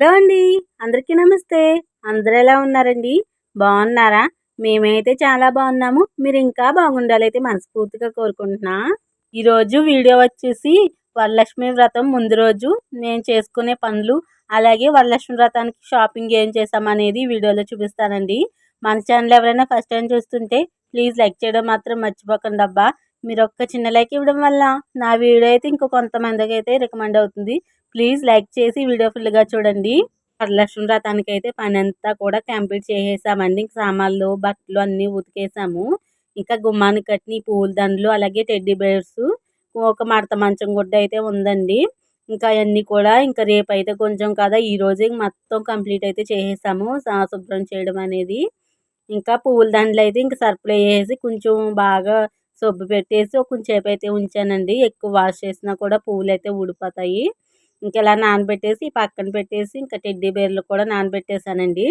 Hello అండి అందరికీ నమస్తే. అందరూ ఎలా ఉన్నారండి? బాగున్నారా? మేమైతే చాలా బాగున్నాము. మీరు ఇంకా బాగుండాలైతే మనస్ఫూర్తిగా కోరుకుంటున్నా. ఈరోజు వీడియో వచ్చేసి వరలక్ష్మి వ్రతం ముందు రోజు నేను చేసుకునే పనులు అలాగే వరలక్ష్మి వ్రతానికి షాపింగ్ ఏం చేసామనేది వీడియోలో చూపిస్తానండి. మన ఛానల్ ఎవరైనా ఫస్ట్ టైం చూస్తుంటే ప్లీజ్ లైక్ చేయడం మాత్రం మర్చిపోకండి అబ్బా మీరు ఒక్క చిన్న లైక్ ఇవ్వడం వల్ల నా వీడియో అయితే ఇంకో కొంతమందికి అయితే రికమెండ్ అవుతుంది. ప్లీజ్ లైక్ చేసి వీడియో ఫుల్గా చూడండి. వరలక్ష్మి వ్రతానికి అయితే పని అంతా కూడా కంప్లీట్ చేసేసామండి. ఇంక సామాన్లు బట్టలు అన్నీ ఉతికేసాము. ఇంకా గుమ్మానికి కట్టిన పూల దండలు అలాగే టెడ్డీ బేర్స్ ఒక మడత మంచం గుడ్డ అయితే ఉందండి. ఇంకా అవన్నీ కూడా ఇంకా రేపు అయితే కొంచెం కదా ఈ రోజు మొత్తం కంప్లీట్ అయితే చేసేసాము. శుభ్రం చేయడం అనేది. ఇంకా పూల దండలు అయితే ఇంకా సర్పులు వేసి కొంచెం బాగా సబ్బు పెట్టేసి కొంచెం సేపు అయితే ఉంచానండి. ఎక్కువ వాష్ చేసినా కూడా పువ్వులు అయితే ఊడిపోతాయి. ఇంక ఇలా నానబెట్టేసి పక్కన పెట్టేసి ఇంకా టెడ్డీ బేర్లు కూడా నానబెట్టేశానండి.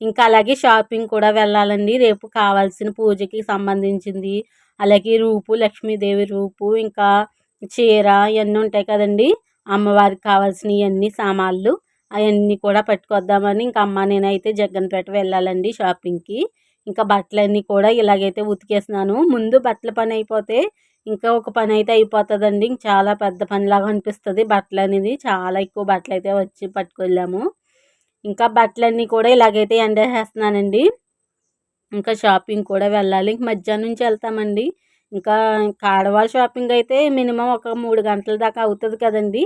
ఇంకా అలాగే షాపింగ్ కూడా వెళ్ళాలండి. రేపు కావాల్సిన పూజకి సంబంధించింది అలాగే రూపు లక్ష్మీదేవి రూపు ఇంకా చీర ఇవన్నీ ఉంటాయి కదండి. అమ్మవారికి కావాల్సినవి ఇవన్నీ సామాన్లు అవన్నీ కూడా పట్టుకొద్దామని ఇంకా అమ్మ నేనైతే జగ్గన్పేట వెళ్ళాలండి షాపింగ్కి. ఇంకా బట్టలన్నీ కూడా ఇలాగైతే ఉతికేస్తున్నాను ముందు బట్టల పని అయిపోతే ఇంకా ఒక పని అయితే అయిపోతుందండి. చాలా పెద్ద పనిలాగా అనిపిస్తుంది. బట్టలు అనేది చాలా ఎక్కువ బట్టలు అయితే వచ్చి పట్టుకెళ్ళాము. ఇంకా బట్టలన్నీ కూడా ఇలాగైతే ఎండేసేస్తున్నానండి. ఇంకా షాపింగ్ కూడా వెళ్ళాలి. ఇంక మధ్యాహ్నం నుంచి వెళ్తామండి. ఇంకా కాడవాళ్ళ షాపింగ్ అయితే మినిమం ఒక మూడు గంటల దాకా అవుతుంది కదండి.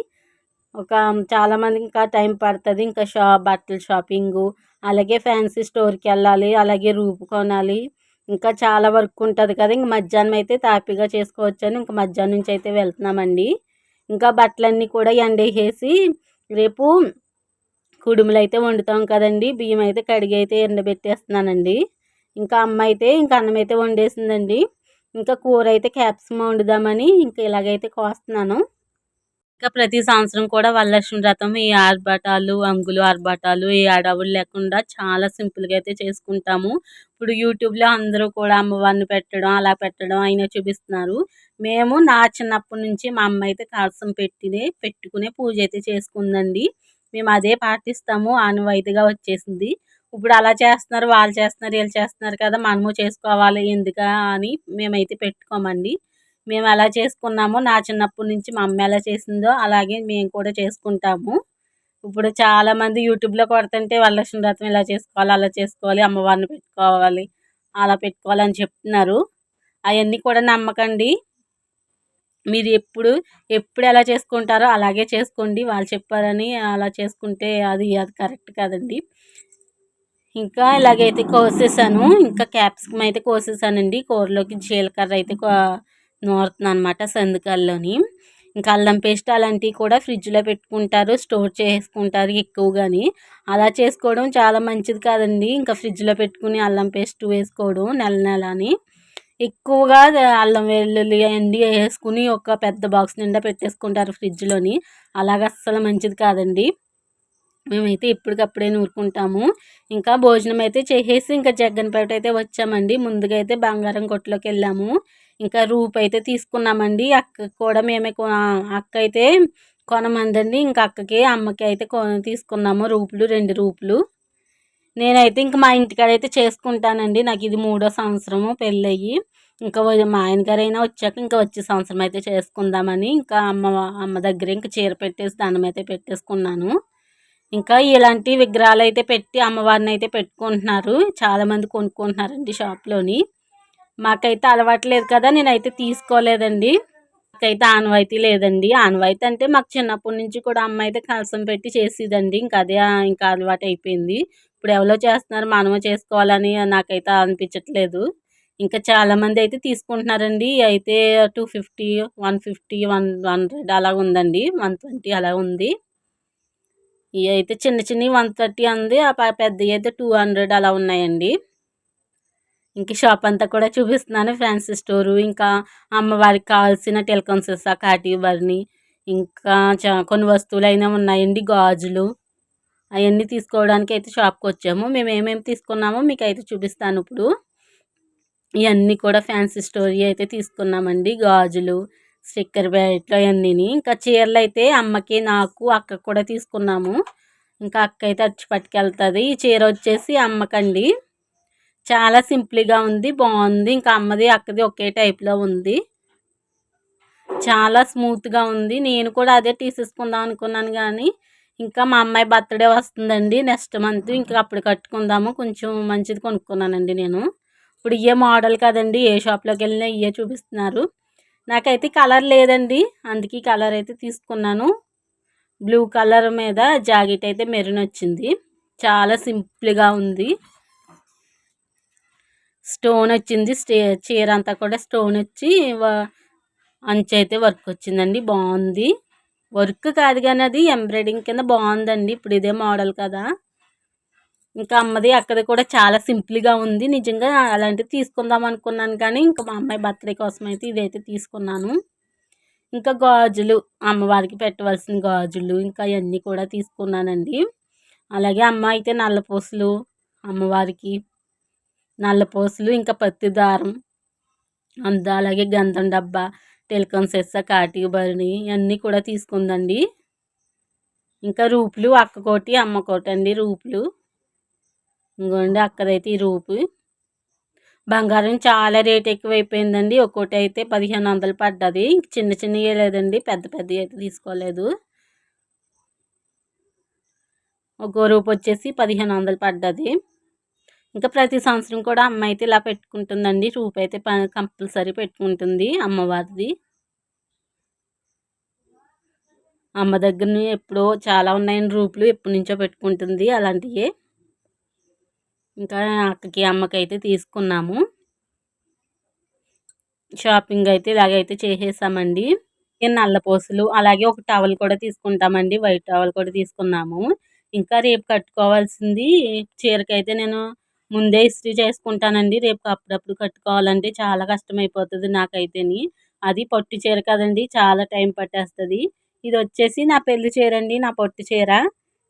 ఒక చాలామంది ఇంకా టైం పడుతుంది. ఇంకా షా బట్టల షాపింగు అలాగే ఫ్యాన్సీ స్టోర్కి వెళ్ళాలి అలాగే రూపు కొనాలి. ఇంకా చాలా వర్క్ ఉంటుంది కదా. ఇంక మధ్యాహ్నం అయితే తాపీగా చేసుకోవచ్చు అని ఇంకా మధ్యాహ్నం నుంచి అయితే వెళ్తున్నామండి. ఇంకా బట్టలన్నీ కూడా ఎండేసేసి రేపు కుడుములు అయితే వండుతాం కదండి. బియ్యం అయితే కడిగి అయితే ఎండబెట్టేస్తున్నానండి. ఇంకా అమ్మ అయితే ఇంకా అన్నం అయితే వండేసిందండి. ఇంకా కూర అయితే క్యాప్సిమం వండుదామని ఇంకా ఇలాగైతే కోస్తున్నాను. ఇంకా ప్రతి సంవత్సరం కూడా వరలక్ష్మి వ్రతం ఈ ఆర్భాటాలు అంగులు ఆర్భాటాలు ఈ అడవులు లేకుండా చాలా సింపుల్గా అయితే చేసుకుంటాము. ఇప్పుడు యూట్యూబ్లో అందరూ కూడా అమ్మవారిని పెట్టడం అలా పెట్టడం అయినా చూపిస్తున్నారు. మేము నా చిన్నప్పటి నుంచి మా అమ్మ అయితే కాసం పెట్టినే పెట్టుకునే పూజ అయితే చేసుకుందండి. మేము అదే పాటిస్తాము ఆనవాయితీగా వచ్చేసింది. ఇప్పుడు అలా చేస్తున్నారు వాళ్ళు చేస్తున్నారు వీళ్ళు చేస్తున్నారు కదా మనము చేసుకోవాలి ఎందుక అని మేమైతే పెట్టుకోమండి. మేము ఎలా చేసుకున్నామో నా చిన్నప్పటి నుంచి మా అమ్మ ఎలా చేసిందో అలాగే మేము కూడా చేసుకుంటాము. ఇప్పుడు చాలామంది యూట్యూబ్లో కొడుతుంటే వరలక్ష్మి వ్రతం ఇలా చేసుకోవాలి అలా చేసుకోవాలి అమ్మవారిని పెట్టుకోవాలి అలా పెట్టుకోవాలని చెప్తున్నారు. అవన్నీ కూడా నమ్మకండి. మీరు ఎప్పుడు ఎప్పుడు ఎలా చేసుకుంటారో అలాగే చేసుకోండి. వాళ్ళు చెప్పారని అలా చేసుకుంటే అది అది కరెక్ట్ కాదండి. ఇంకా ఇలాగైతే కోసేసాను. ఇంకా క్యాప్సికమ్ అయితే కోసేసానండి. కూరలోకి జీలకర్ర అయితే నూరుతున్నాను అనమాట సందుకల్లోని. ఇంకా అల్లం పేస్ట్ అలాంటివి కూడా ఫ్రిడ్జ్లో పెట్టుకుంటారు స్టోర్ చేసుకుంటారు ఎక్కువగాని. అలా చేసుకోవడం చాలా మంచిది కాదండి. ఇంకా ఫ్రిడ్జ్లో పెట్టుకుని అల్లం పేస్ట్ వేసుకోవడం నెల నెల అని ఎక్కువగా అల్లం వెల్లుల్లి అండి వేసుకుని ఒక పెద్ద బాక్స్ నిండా పెట్టేసుకుంటారు ఫ్రిడ్జ్లోని. అలాగ అస్సలు మంచిది కాదండి. మేమైతే ఎప్పటికప్పుడే నూరుకుంటాము. ఇంకా భోజనం అయితే చేసేసి ఇంకా జగ్గన్పేట అయితే వచ్చామండి. ముందుగా అయితే బంగారం కొట్టులోకి వెళ్ళాము ఇంకా రూపు అయితే తీసుకున్నామండి. అక్క కూడా మేమే అక్క అయితే కొనమందండి. ఇంకా అక్కకి అమ్మకి అయితే తీసుకున్నాము రూపులు రెండు రూపులు. నేనైతే ఇంక మా ఇంటికాడ అయితే చేసుకుంటానండి. నాకు ఇది మూడో సంవత్సరము పెళ్ళయ్యి ఇంకా మా ఆయన అయినా వచ్చాక ఇంకా వచ్చే సంవత్సరం అయితే చేసుకుందామని ఇంకా అమ్మ అమ్మ దగ్గర ఇంకా చీర పెట్టేసి దానం అయితే పెట్టేసుకున్నాను. ఇంకా ఇలాంటి విగ్రహాలు అయితే పెట్టి అమ్మవారిని అయితే పెట్టుకుంటున్నారు చాలామంది కొనుక్కుంటున్నారండి షాప్లోని. మాకైతే అలవాటు లేదు కదా నేనైతే తీసుకోలేదండి. మాకైతే ఆనవాయితీ లేదండి. ఆనవాయితీ అంటే మాకు చిన్నప్పటి నుంచి కూడా అమ్మ అయితే కలసం పెట్టి చేసేదండి. ఇంకా అదే ఇంకా అలవాటు అయిపోయింది. ఇప్పుడు ఎవరో చేస్తున్నారు మనము చేసుకోవాలని నాకైతే అనిపించట్లేదు. ఇంకా చాలామంది అయితే తీసుకుంటున్నారండి. అయితే two fifty one fifty one hundred అలా ఉందండి. వన్ ట్వంటీ అలా ఉంది. ఇవి అయితే చిన్న చిన్నవి వన్ థర్టీ అంది ఆ పెద్దవి అయితే టూ హండ్రెడ్ అలా ఉన్నాయండి. ఇంక షాప్ అంతా కూడా చూపిస్తున్నాను ఫ్యాన్సీ స్టోరు ఇంకా అమ్మవారికి కావాల్సిన టెలికాన్సెస్ కాటి బర్ని ఇంకా కొన్ని వస్తువులు అయినా ఉన్నాయండి గాజులు అవన్నీ తీసుకోవడానికి అయితే షాప్కి వచ్చాము. మేము ఏమేమి తీసుకున్నామో మీకు అయితే చూపిస్తాను ఇప్పుడు. ఇవన్నీ కూడా ఫ్యాన్సీ స్టోరీ అయితే తీసుకున్నామండి గాజులు స్టిక్కర్ బ్యాట్లు అవన్నీ ఇంకా చీరలు అయితే అమ్మకి నాకు అక్కకు కూడా తీసుకున్నాము. ఇంకా అక్క అయితే వచ్చి పట్టుకెళ్తుంది. ఈ చీర వచ్చేసి అమ్మకండి. చాలా సింపుల్గా ఉంది బాగుంది. ఇంకా అమ్మది అక్కది ఒకే టైప్లో ఉంది. చాలా స్మూత్గా ఉంది. నేను కూడా అదే తీసేసుకుందాం అనుకున్నాను కానీ ఇంకా మా అమ్మాయి బర్త్డే వస్తుందండి నెక్స్ట్ మంత్. ఇంకా అప్పుడు కట్టుకుందాము. కొంచెం మంచిది కొనుక్కున్నానండి నేను. ఇప్పుడు ఇయ్యే మోడల్ కదండి. ఏ షాప్లోకి వెళ్ళినా ఇయ్యే చూపిస్తున్నారు. నాకైతే కలర్ లేదండి. అందుకే కలర్ అయితే తీసుకున్నాను. బ్లూ కలర్ మీద జాకెట్ అయితే మెరూన్ వచ్చింది. చాలా సింపుల్గా ఉంది. స్టోన్ వచ్చింది. స్టే చీర అంతా కూడా స్టోన్ వచ్చి అంచు అయితే వర్క్ వచ్చిందండి. బాగుంది. వర్క్ కాదు కానీ అది ఎంబ్రాయిడింగ్ కింద బాగుందండి. ఇప్పుడు ఇదే మోడల్ కదా. ఇంకా అమ్మది అక్కది కూడా చాలా సింపుల్గా ఉంది. నిజంగా అలాంటివి తీసుకుందాం అనుకున్నాను కానీ ఇంకా మా అమ్మాయి బర్త్డే కోసం అయితే ఇదైతే తీసుకున్నాను. ఇంకా గాజులు అమ్మవారికి పెట్టవలసిన గాజులు ఇంకా అవన్నీ కూడా తీసుకున్నానండి. అలాగే అమ్మ అయితే నల్లపూసలు అమ్మవారికి నల్లపూసలు ఇంకా పత్తి దారం అంత అలాగే గంధం డబ్బా టెలికాన్ సెస్స కాటి భరణి ఇవన్నీ కూడా తీసుకుందండి. ఇంకా రూపులు అక్కకోటి అమ్మకోటి అండి రూపులు. ఇంకోండి అక్కదైతే ఈ రూపు. బంగారం చాలా రేట్ ఎక్కువైపోయిందండి. ఒక్కోటి అయితే పదిహేను వందలు పడ్డది. చిన్న చిన్నవి లేదండి. పెద్ద పెద్దవి అయితే తీసుకోలేదు. ఒక్కో రూపు వచ్చేసి పదిహేను వందలు పడ్డది. ఇంకా ప్రతి సంవత్సరం కూడా అమ్మ అయితే ఇలా పెట్టుకుంటుందండి. రూపు అయితే కంపల్సరీ పెట్టుకుంటుంది అమ్మవారిది. అమ్మ దగ్గర ఎప్పుడో చాలా ఉన్నాయని రూపులు. ఎప్పటి నుంచో పెట్టుకుంటుంది అలాంటివి ఇంకా అక్కకి అమ్మకి అయితే తీసుకున్నాము. షాపింగ్ అయితే ఇలాగైతే చేసేసామండి. నల్ల పూసలు అలాగే ఒక టవల్ కూడా తీసుకుంటామండి. వైట్ టవల్ కూడా తీసుకున్నాము. ఇంకా రేపు కట్టుకోవాల్సింది చీరకైతే నేను ముందే ఇస్త్రీ చేసుకుంటానండి. రేపు అప్పుడప్పుడు కట్టుకోవాలంటే చాలా కష్టమైపోతుంది నాకైతేని. అది పట్టు చీర కదండి చాలా టైం పట్టేస్తుంది. ఇది వచ్చేసి నా పెళ్ళి చీర అండి నా పట్టు చీర.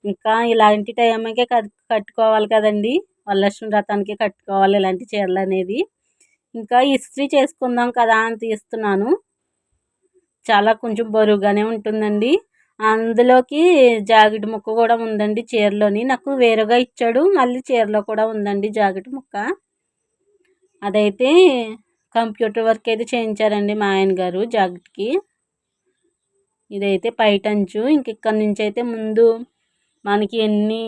ఇంకా ఇలాంటి టైంకే కట్టుకోవాలి కదండి. వరలక్ష్మి వ్రతానికి కట్టుకోవాలి ఇలాంటి చీరలు అనేది ఇంకా ఇస్త్రీ చేసుకుందాం కదా అని తీస్తున్నాను. చాలా కొంచెం బరువుగానే ఉంటుందండి. అందులోకి జాకెట్ ముక్క కూడా ఉందండి చీరలోని. నాకు వేరుగా ఇచ్చాడు మళ్ళీ చీరలో కూడా ఉందండి జాకెట్ ముక్క. అదైతే కంప్యూటర్ వర్క్ అయితే చేయించారండి మా ఆయన గారు జాకెట్కి. ఇదైతే పైటంచు. ఇంక ఇక్కడ నుంచి అయితే ముందు మనకి ఎన్ని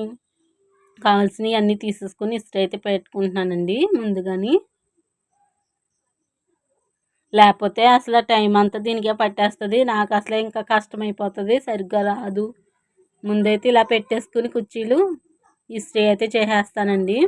కావాల్సినవి అన్నీ తీసేసుకొని ఇస్త్రీ అయితే పెట్టుకుంటున్నానండి ముందుగాని. లేకపోతే అసలు టైం అంతా దీనికే పట్టేస్తుంది. నాకు అసలు ఇంకా కష్టమైపోతుంది. సరిగ్గా రాదు. ముందైతే ఇలా పెట్టేసుకుని కుర్చీలు ఇస్త్రీ అయితే చేసేస్తానండి.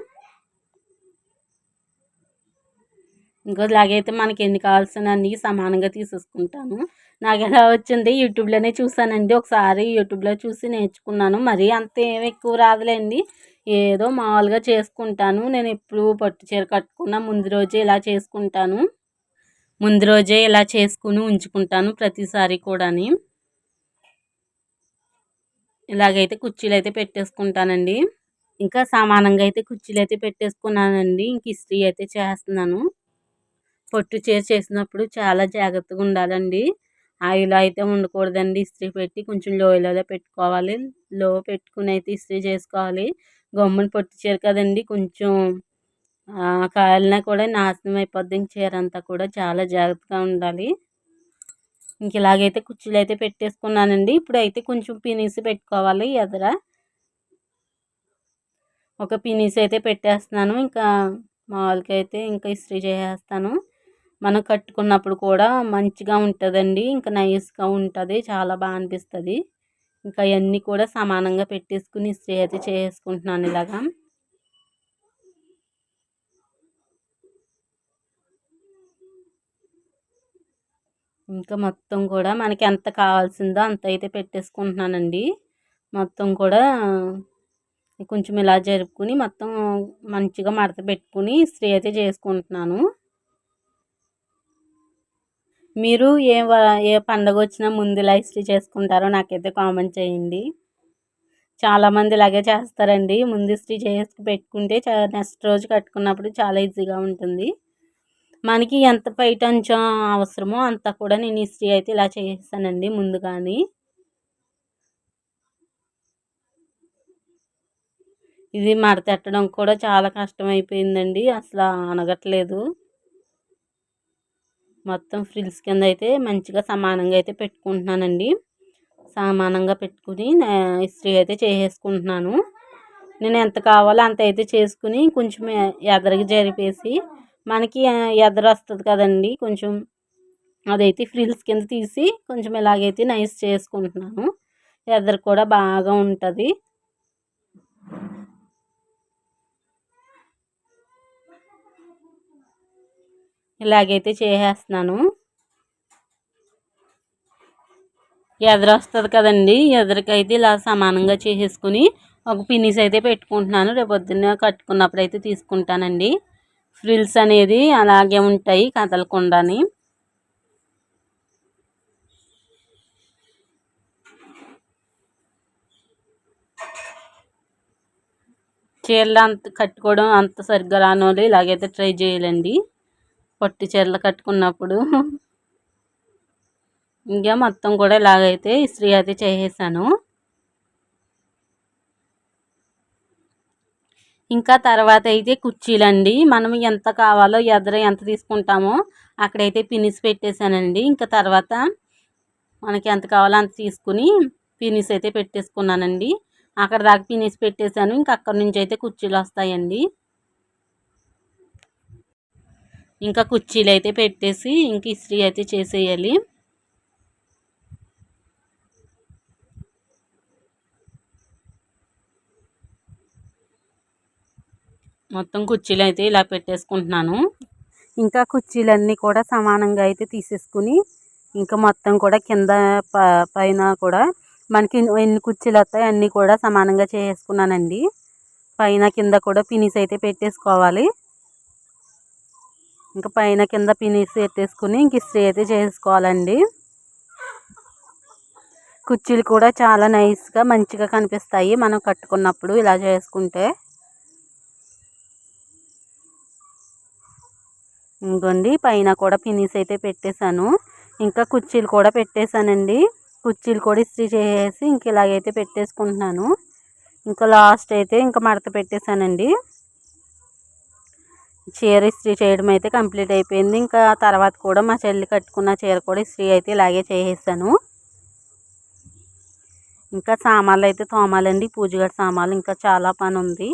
ఇంకో ఇలాగైతే మనకి ఎన్ని కావాల్సిన అన్ని సమానంగా తీసేసుకుంటాను. నాకు ఎలా వచ్చింది యూట్యూబ్లోనే చూసానండి ఒకసారి యూట్యూబ్లో చూసి నేర్చుకున్నాను. మరీ అంత ఏమి ఎక్కువ రాదులేండి. ఏదో మామూలుగా చేసుకుంటాను. నేను ఎప్పుడు పట్టు చీర కట్టుకున్న ముందు రోజే ఇలా చేసుకుంటాను. ముందు రోజే ఇలా చేసుకుని ఉంచుకుంటాను ప్రతిసారి కూడాని. ఇలాగైతే కుర్చీలు అయితే పెట్టేసుకుంటానండి. ఇంకా సమానంగా అయితే కుర్చీలు అయితే పెట్టేసుకున్నానండి. ఇంక ఇస్త్రీ అయితే చేస్తున్నాను. పొట్టు చీర చేసినప్పుడు చాలా జాగ్రత్తగా ఉండాలండి. ఆయిల్ అయితే ఉండకూడదండి. ఇస్త్రీ పెట్టి కొంచెం లోయలో పెట్టుకోవాలి. లో పెట్టుకుని అయితే ఇస్త్రీ చేసుకోవాలి. గమ్మున పొట్టి చీర కదండి. కొంచెం కాలినా కూడా నాశనం అయిపోద్ది. చీర అంతా కూడా చాలా జాగ్రత్తగా ఉండాలి. ఇంక ఇలాగైతే కుర్చీలు అయితే పెట్టేసుకున్నానండి. ఇప్పుడు అయితే కొంచెం పినీస్ పెట్టుకోవాలి ఎదర. ఒక పినీస్ అయితే పెట్టేస్తున్నాను. ఇంకా మామూలుగా అయితే ఇంకా ఇస్త్రీ చేసేస్తాను. మనం కట్టుకున్నప్పుడు కూడా మంచిగా ఉంటుందండి. ఇంకా నైస్గా ఉంటుంది. చాలా బాగా అనిపిస్తుంది. ఇంకా అవన్నీ కూడా సమానంగా పెట్టేసుకుని ఇస్త్రీ అయితే చేసుకుంటున్నాను ఇలాగా. ఇంకా మొత్తం కూడా మనకి ఎంత కావాల్సిందో అంత అయితే పెట్టేసుకుంటున్నానండి. మొత్తం కూడా కొంచెం ఇలా జరుపుకుని మొత్తం మంచిగా మడత పెట్టుకుని ఇస్త్రీ అయితే చేసుకుంటున్నాను. మీరు ఏ ఏ పండగ వచ్చినా ముందు ఇలా ఇస్త్రీ చేసుకుంటారో నాకైతే కామెంట్ చేయండి. చాలామంది ఇలాగే చేస్తారండి. ముందు ఇస్త్రీ చేసి పెట్టుకుంటే నెక్స్ట్ రోజు కట్టుకున్నప్పుడు చాలా ఈజీగా ఉంటుంది. మనకి ఎంత పైటంచం అవసరమో అంత కూడా నేను ఇస్త్రీ అయితే ఇలా చేసేసానండి ముందుగానే. ఇది మడతెట్టడం కూడా చాలా కష్టమైపోయిందండి. అసలు అనగట్లేదు. మొత్తం ఫ్రిల్స్ కింద అయితే మంచిగా సమానంగా అయితే పెట్టుకుంటున్నానండి. సమానంగా పెట్టుకుని ఇస్త్రీ అయితే చేసేసుకుంటున్నాను. నేను ఎంత కావాలో అంత అయితే చేసుకుని కొంచెం ఎదరికి జరిపేసి మనకి ఎదర వస్తుంది కదండి కొంచెం అదైతే ఫ్రిల్స్ కింద తీసి కొంచెం ఇలాగైతే నైస్ చేసుకుంటున్నాను. ఎదరు కూడా బాగా ఉంటుంది. ఇలాగైతే చేసేస్తున్నాను. ఎదరొస్తుంది కదండి. ఎదరికైతే ఇలా సమానంగా చేసేసుకుని ఒక పిన్నిస్ అయితే పెట్టుకుంటున్నాను. రేపు పొద్దున్న కట్టుకున్నప్పుడు అయితే తీసుకుంటానండి. ఫ్రిల్స్ అనేది అలాగే ఉంటాయి కదలకుండాని. చీరలు అంత కట్టుకోవడం అంత సరిగ్గా రానోళ్ళు ఇలాగైతే ట్రై చేయాలండి. పట్టు చీరలు కట్టుకున్నప్పుడు. ఇంకా మొత్తం కూడా ఇలాగైతే ఇస్త్రీ అయితే చేసేసాను. ఇంకా తర్వాత అయితే కుర్చీలండి. మనం ఎంత కావాలో ఎదర ఎంత తీసుకుంటామో అక్కడైతే పినిస్ పెట్టేశానండి. ఇంకా తర్వాత మనకి ఎంత కావాలో అంత తీసుకుని పినిస్ అయితే పెట్టేసుకున్నానండి. అక్కడ దాకా పినిస్ పెట్టేశాను. ఇంకా అక్కడ నుంచి అయితే కుర్చీలు వస్తాయండి. ఇంకా కుర్చీలు అయితే పెట్టేసి ఇంక ఇస్త్రీ అయితే చేసేయాలి. మొత్తం కుర్చీలు అయితే ఇలా పెట్టేసుకుంటున్నాను. ఇంకా కుర్చీలన్నీ కూడా సమానంగా అయితే తీసేసుకుని ఇంకా మొత్తం కూడా కింద పైన కూడా మనకి ఎన్ని కుర్చీలు వస్తాయి అన్నీ కూడా సమానంగా చేసుకున్నానండి పైన కింద కూడా పినిస్ అయితే పెట్టేసుకోవాలి. ఇంకా పైన కింద పినీస్ పెట్టేసుకుని ఇంక ఇస్త్రీ అయితే చేసుకోవాలండి. కుర్చీలు కూడా చాలా నైస్గా మంచిగా కనిపిస్తాయి మనం కట్టుకున్నప్పుడు ఇలా చేసుకుంటే. ఇంకోండి పైన కూడా పినీస్ అయితే పెట్టేశాను. ఇంకా కుర్చీలు కూడా పెట్టేశానండి. కుర్చీలు కూడా ఇస్త్రీ చేసేసి ఇంక ఇలాగైతే పెట్టేసుకుంటున్నాను. ఇంకా లాస్ట్ అయితే ఇంకా మడత పెట్టేశానండి. చీర ఇస్త్రీ చేయడం అయితే కంప్లీట్ అయిపోయింది. ఇంకా తర్వాత కూడా మా చెల్లి కట్టుకున్న చీర కూడా ఇస్త్రీ అయితే ఇలాగే చేసేసాను ఇంకా సామాన్లు అయితే తోమాలండి. పూజగడి సామాన్లు ఇంకా చాలా పని ఉంది.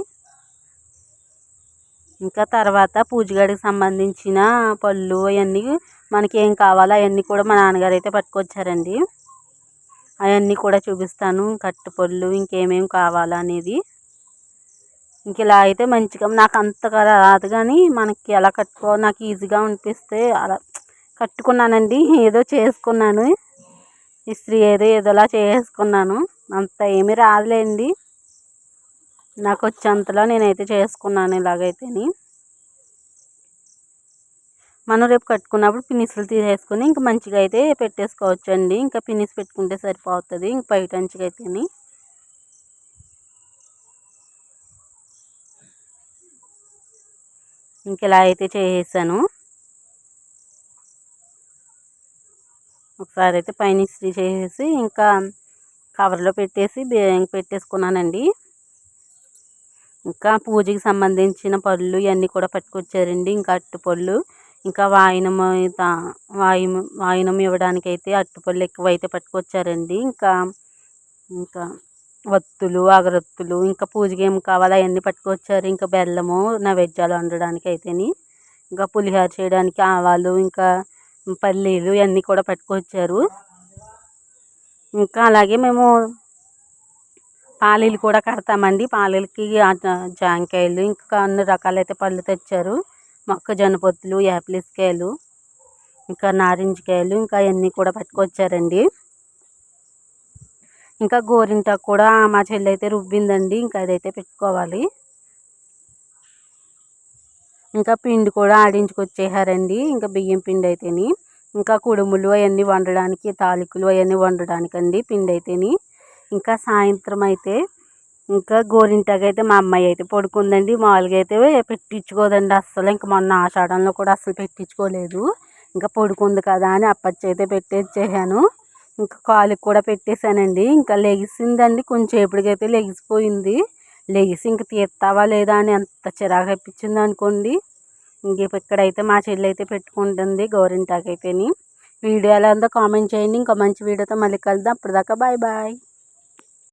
ఇంకా తర్వాత పూజగడికి సంబంధించిన పళ్ళు అవన్నీ మనకి ఏం కావాలో అవన్నీ కూడా మా నాన్నగారు అయితే పట్టుకొచ్చారండి. అవన్నీ కూడా చూపిస్తాను. కట్టు పళ్ళు ఇంకేమేమి కావాలా అనేది. ఇంక ఇలా అయితే మంచిగా నాకు అంతగా రాదు కానీ మనకి ఎలా కట్టుకో నాకు ఈజీగా అనిపిస్తే అలా కట్టుకున్నానండి ఏదో చేసుకున్నాను. ఇస్త్రీ ఏదో ఏదోలా చేసుకున్నాను. అంత ఏమీ రాదులేండి. నాకు వచ్చేంతలో నేనైతే చేసుకున్నాను ఇలాగైతేని. మనం రేపు కట్టుకున్నప్పుడు పినిసులు తీసేసుకొని ఇంకా మంచిగా అయితే పెట్టేసుకోవచ్చండి. ఇంకా పినిస్ పెట్టుకుంటే సరిపోతుంది. ఇంక బయట అంచుగా అయితేని ఇంక ఇలా అయితే చేసేసాను. ఒకసారి అయితే పైన ఇస్త్రీ చేసేసి ఇంకా కవర్లో పెట్టేసి పెట్టేసుకున్నానండి. ఇంకా పూజకి సంబంధించిన పళ్ళు ఇవన్నీ కూడా పట్టుకొచ్చారండి. ఇంకా అట్టుపళ్ళు ఇంకా వాయినం వాయినం వాయినం ఇవ్వడానికి అయితే అరటిపళ్ళు ఎక్కువైతే పట్టుకొచ్చారండి. ఇంకా ఇంకా వత్తులు అగరొత్తులు ఇంకా పూజకి ఏం కావాలో అవన్నీ పట్టుకొచ్చారు. ఇంకా బెల్లము నైవేద్యాలు వండడానికి అయితేని. ఇంకా పులిహోర చేయడానికి ఆవాలు ఇంకా పల్లీలు ఇవన్నీ కూడా పట్టుకొచ్చారు. ఇంకా అలాగే మేము పాలీలు కూడా కడతామండి. పాలీలకి జాంకాయలు ఇంకా అన్ని రకాలైతే పళ్ళు తెచ్చారు. మొక్కజొన్న పొత్తులు యాప్లిస్కాయలు ఇంకా నారింజకాయలు ఇంకా అవన్నీ కూడా పట్టుకొచ్చారండి. ఇంకా గోరింటాకు కూడా మా చెల్లి అయితే రుబ్బిందండి ఇంకా అదైతే పెట్టుకోవాలి. ఇంకా పిండి కూడా ఆడించుకొచ్చేసారండి ఇంకా బియ్యం పిండి అయితేని ఇంకా కుడుములు అవన్నీ వండడానికి తాలికలు అవన్నీ వండడానికి అండి పిండి అయితేని ఇంకా సాయంత్రం అయితే ఇంకా గోరింటాకు అయితే మా అమ్మాయి అయితే పడుకుందండి మామూలుగా అయితే పెట్టించుకోదండి అస్సలు. ఇంకా మొన్న ఆషాఢంలో కూడా అస్సలు పెట్టించుకోలేదు. ఇంకా పడుకుంది కదా అని అప్పచ్చి అయితే పెట్టేసేసాను ఇంకా కాలుకి కూడా పెట్టేశానండి. ఇంకా లెగిసిందండి. కొంచెంసేపటికైతే లెగిసిపోయింది లెగిసి ఇంక తీస్తావా లేదా అని ఎంత చిరాకు తెప్పించింది అనుకోండి. ఇంక ఇక్కడైతే మా చెల్లి అయితే పెట్టుకుంటుంది గోరింటాకు అయితేని. వీడియో ఎలా ఉందో కామెంట్ చేయండి. ఇంకా మంచి వీడియోతో మళ్ళీ కలుద్దాం. అప్పటిదాకా బాయ్ బాయ్.